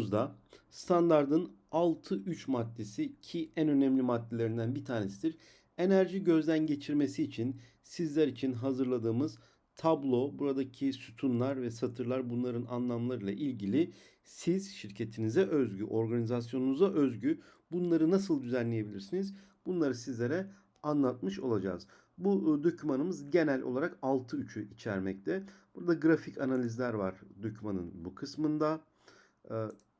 tablomuzda standardın 6-3 maddesi ki en önemli maddelerinden bir tanesidir. Enerji gözden geçirmesi için sizler için hazırladığımız tablo, buradaki sütunlar ve satırlar bunların anlamlarıyla ilgili siz şirketinize özgü, organizasyonunuza özgü bunları nasıl düzenleyebilirsiniz? Bunları sizlere anlatmış olacağız. Bu e, dokümanımız genel olarak 6.3'ü içermekte. Burada grafik analizler var dokümanın bu kısmında.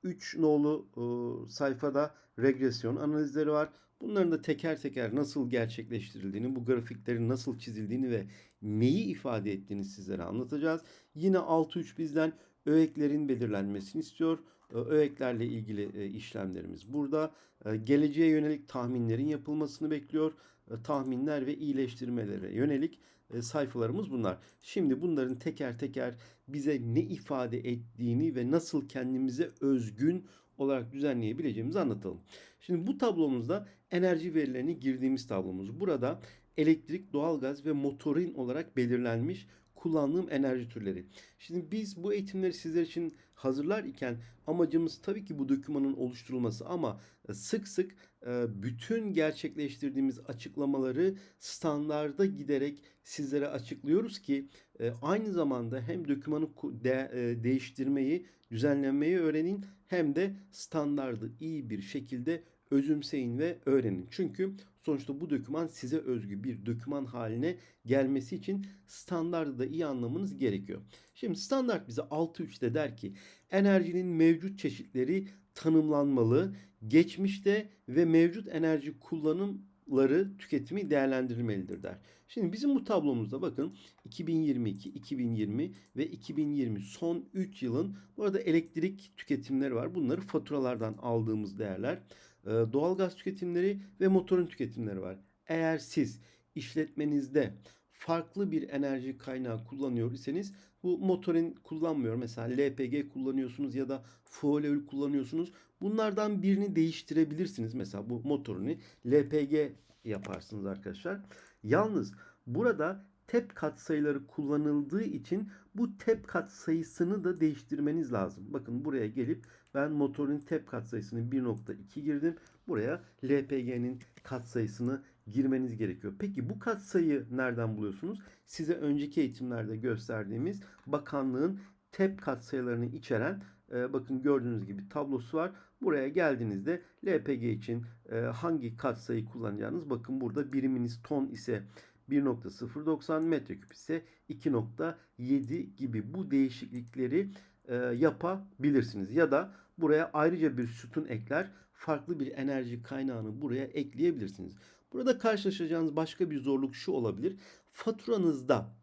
3 nolu e, sayfada regresyon analizleri var. Bunların da teker teker nasıl gerçekleştirildiğini, bu grafiklerin nasıl çizildiğini ve neyi ifade ettiğini sizlere anlatacağız. Yine 6.3 bizden öğeklerin belirlenmesini istiyor. Öğeklerle ilgili e, işlemlerimiz burada. E, Geleceğe yönelik tahminlerin yapılmasını bekliyor. E, Tahminler ve iyileştirmelere yönelik sayfalarımız bunlar. Şimdi bunların teker teker bize ne ifade ettiğini ve nasıl kendimize özgün olarak düzenleyebileceğimizi anlatalım. Şimdi bu tablomuzda enerji verilerini girdiğimiz tablomuz. Burada elektrik, doğalgaz ve motorin olarak belirlenmiş kullandığım enerji türleri. Şimdi biz bu eğitimleri sizler için hazırlar iken amacımız tabii ki bu dokümanın oluşturulması ama e, sık sık e, bütün gerçekleştirdiğimiz açıklamaları standarda giderek sizlere açıklıyoruz ki e, aynı zamanda hem dokümanı de, değiştirmeyi, düzenlenmeyi öğrenin hem de standardı iyi bir şekilde özümseyin ve öğrenin. Çünkü sonuçta bu doküman size özgü bir doküman haline gelmesi için standardı da iyi anlamanız gerekiyor. Şimdi standart bize 6.3'te der ki enerjinin mevcut çeşitleri tanımlanmalı, geçmişte ve mevcut enerji kullanımları tüketimi değerlendirilmelidir der. Şimdi bizim bu tablomuzda bakın 2022, 2020 ve 2020 son 3 yılın burada elektrik tüketimleri var. Bunları faturalardan aldığımız değerler. Ee, doğalgaz tüketimleri ve motorun tüketimleri var. Eğer siz işletmenizde farklı bir enerji kaynağı kullanıyor iseniz bu motorin kullanmıyor. Mesela LPG kullanıyorsunuz ya da fuel kullanıyorsunuz. Bunlardan birini değiştirebilirsiniz. Mesela bu motorunu LPG yaparsınız arkadaşlar. Yalnız burada tep katsayıları kullanıldığı için bu tep katsayısını da değiştirmeniz lazım. Bakın buraya gelip ben motorun tep katsayısını 1.2 girdim. Buraya LPG'nin katsayısını girmeniz gerekiyor. Peki bu katsayı nereden buluyorsunuz? Size önceki eğitimlerde gösterdiğimiz bakanlığın tep katsayılarını içeren e, bakın gördüğünüz gibi tablosu var. Buraya geldiğinizde LPG için e, hangi katsayı kullanacağınız bakın burada biriminiz ton ise 1.090 metreküp ise 2.7 gibi bu değişiklikleri e, yapabilirsiniz. Ya da buraya ayrıca bir sütun ekler farklı bir enerji kaynağını buraya ekleyebilirsiniz. Burada karşılaşacağınız başka bir zorluk şu olabilir. Faturanızda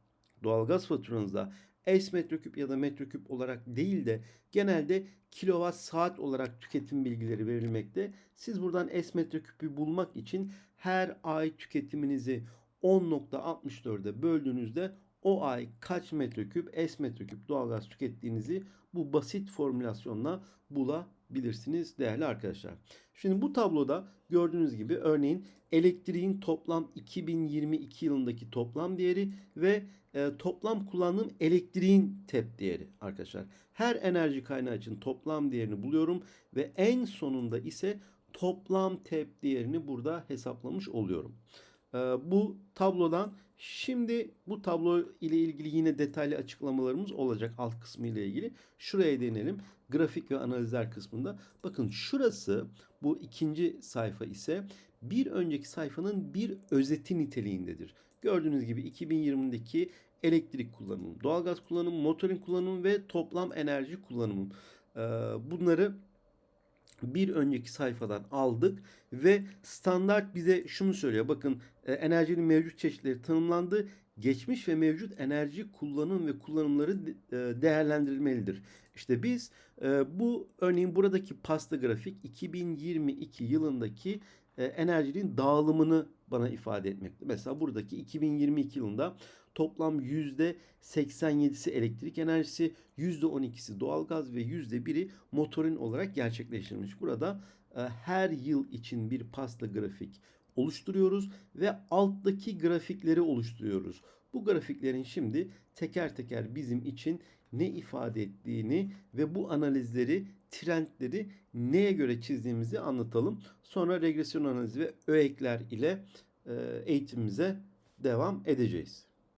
doğalgaz faturanızda S metreküp ya da metreküp olarak değil de genelde kilowatt saat olarak tüketim bilgileri verilmekte. Siz buradan S metreküpü bulmak için her ay tüketiminizi 10.64'e böldüğünüzde o ay kaç metreküp S metreküp doğalgaz tükettiğinizi bu basit formülasyonla bulabilirsiniz değerli arkadaşlar. Şimdi bu tabloda gördüğünüz gibi örneğin elektriğin toplam 2022 yılındaki toplam değeri ve e, toplam kullandığım elektriğin tep değeri arkadaşlar. Her enerji kaynağı için toplam değerini buluyorum ve en sonunda ise toplam tep değerini burada hesaplamış oluyorum. Ee, bu tablodan şimdi bu tablo ile ilgili yine detaylı açıklamalarımız olacak alt kısmı ile ilgili. Şuraya değinelim. Grafik ve analizler kısmında. Bakın şurası bu ikinci sayfa ise bir önceki sayfanın bir özeti niteliğindedir. Gördüğünüz gibi 2020'deki elektrik kullanımı, doğalgaz kullanımı, motorin kullanımı ve toplam enerji kullanımı. Ee, bunları bir önceki sayfadan aldık ve standart bize şunu söylüyor. Bakın e, enerjinin mevcut çeşitleri tanımlandı. Geçmiş ve mevcut enerji kullanım ve kullanımları e, değerlendirilmelidir. İşte biz e, bu örneğin buradaki pasta grafik 2022 yılındaki enerjinin dağılımını bana ifade etmekte. Mesela buradaki 2022 yılında toplam %87'si elektrik enerjisi, %12'si doğalgaz ve %1'i motorin olarak gerçekleştirilmiş. Burada her yıl için bir pasta grafik oluşturuyoruz ve alttaki grafikleri oluşturuyoruz. Bu grafiklerin şimdi teker teker bizim için ne ifade ettiğini ve bu analizleri trendleri neye göre çizdiğimizi anlatalım. Sonra regresyon analizi ve öğekler ile e, eğitimimize devam edeceğiz.